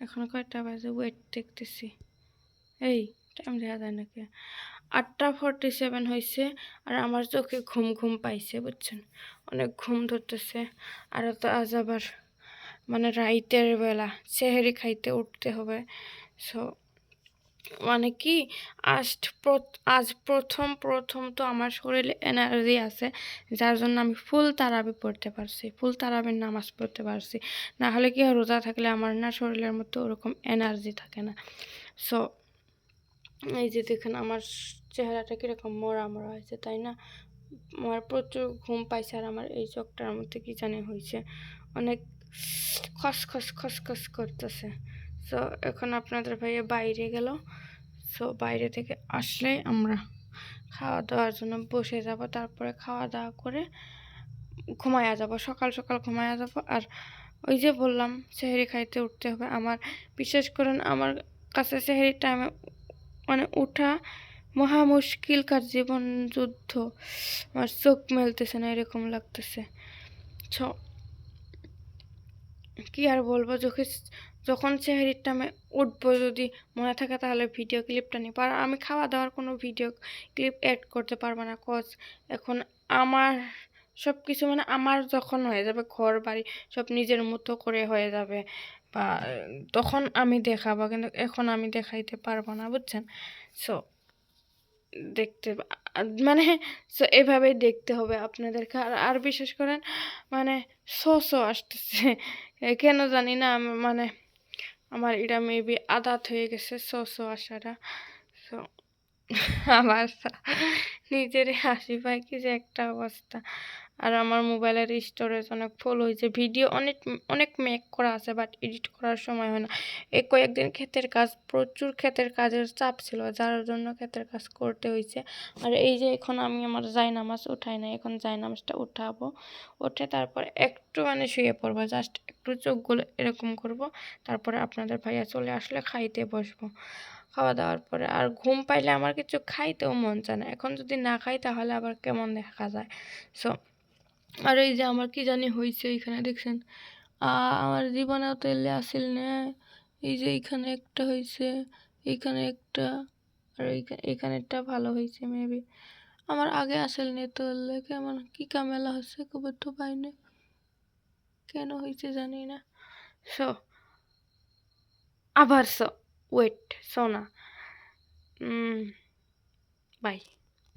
এখন কয়টা বাজে? ওয়েট দেখতেছি। এই টাইম দেখা যায় নাকি? আটটা ফর্টি সেভেন হয়েছে আর আমার চোখে ঘুম ঘুম পাইছে, বুঝছেন? অনেক ঘুম ধরতেছে। আর তো আজ আবার মানে রাইতের বেলা সেহেরি খাইতে উঠতে হবে। সো মানে কি আজ আজ প্রথম প্রথম তো আমার শরীরে এনার্জি আছে, যার জন্য আমি ফুল তারাবি পড়তে পারছি ফুল তারাবির নামাজ পড়তে পারছি। না হলে কি রোজা থাকলে আমার না শরীরের মধ্যে ওরকম এনার্জি থাকে না। সো এই যে দেখেন আমার চেহারাটা কীরকম মরা মরা হয়েছে, তাই না? আমার প্রচুর ঘুম পাইছে আর আমার এই চোখটার মধ্যে কি জানি হয়েছে, অনেক খসখস খসখস করতেছে। সো এখন আপনাদের ভাইয়া বাইরে গেল সো বাইরে থেকে আসলেই আমরা খাওয়া দাওয়ার জন্য বসে যাব, তারপরে খাওয়া দাওয়া করে ঘুমায়া যাব, সকাল সকাল ঘুমায়া যাব। আর ওই যে বললাম, সেহেরি খাইতে উঠতে হবে। আমার, বিশেষ করেন আমার কাছে সেহেরি টাইমে মানে ওঠা মহা মুশকিলকার জীবন যুদ্ধ। আমার চোখ মেলতেছে না, এরকম লাগতেছে। ছ, কি আর বলব যখন যখন সেহেরির টাইমে উঠবো যদি মনে থাকে তাহলে ভিডিও ক্লিপটা নিব। আর আমি খাওয়া দাওয়ার কোনো ভিডিও ক্লিপ অ্যাড করতে পারব না কজ এখন আমার সব কিছু মানে আমার যখন হয়ে যাবে, ঘর, বাড়ি, সব নিজের মতো করে হয়ে যাবে বা, তখন আমি দেখাবো, কিন্তু এখন আমি দেখাইতে পারব না, বুঝছেন? সো দেখতে মানে সো এভাবেই দেখতে হবে আপনাদেরকে। আর আর বিশেষ করেন মানে শো আসতেছে। কেন জানি না মানে আমার এটা মেবি আদাত হয়ে গেছে সসো আসাটা সো আমার নিজেরই হাসি পায় কি যে একটা অবস্থা। আর আমার মোবাইলের স্টোরেজ অনেক ফুল হয়েছে। ভিডিও অনেক অনেক মেক করা আছে বাট এডিট করার সময় হয় না। এই কয়েকদিন ক্ষেতের কাজ, প্রচুর ক্ষেতের কাজের চাপ ছিল, যার জন্য ক্ষেতের কাজ করতে হয়েছে। আর এই যে এখন আমি আমার জায়নামাজ উঠাই না এখন জায়নামাজটা উঠাবো। উঠে তারপর একটু মানে শুয়ে পড়ব জাস্ট একটু চোখগুলো এরকম করব। তারপরে আপনাদের ভাইয়া চলে আসলে খাইতে বসবো। খাওয়া দাওয়ার পরে আর ঘুম পাইলে আমার কিছু খাইতেও মন চায় না। এখন যদি না খাই তাহলে আবার কেমন দেখা যায়? সো আর এই যে আমার কি জানি হয়েছে এইখানে, দেখছেন? আমার জীবনেও এলে আসিল না। এই যে এইখানে একটা হয়েছে এইখানে একটা, আর এইখানে একটা ভালো হয়েছে মেবি আমার আগে আসেল নে তো, এলে কেমন, কি কামেলা হচ্ছে খবর তো পাই না। কেন হয়েছে জানি না। সো, আবার সো ওয়েট সোনা বাই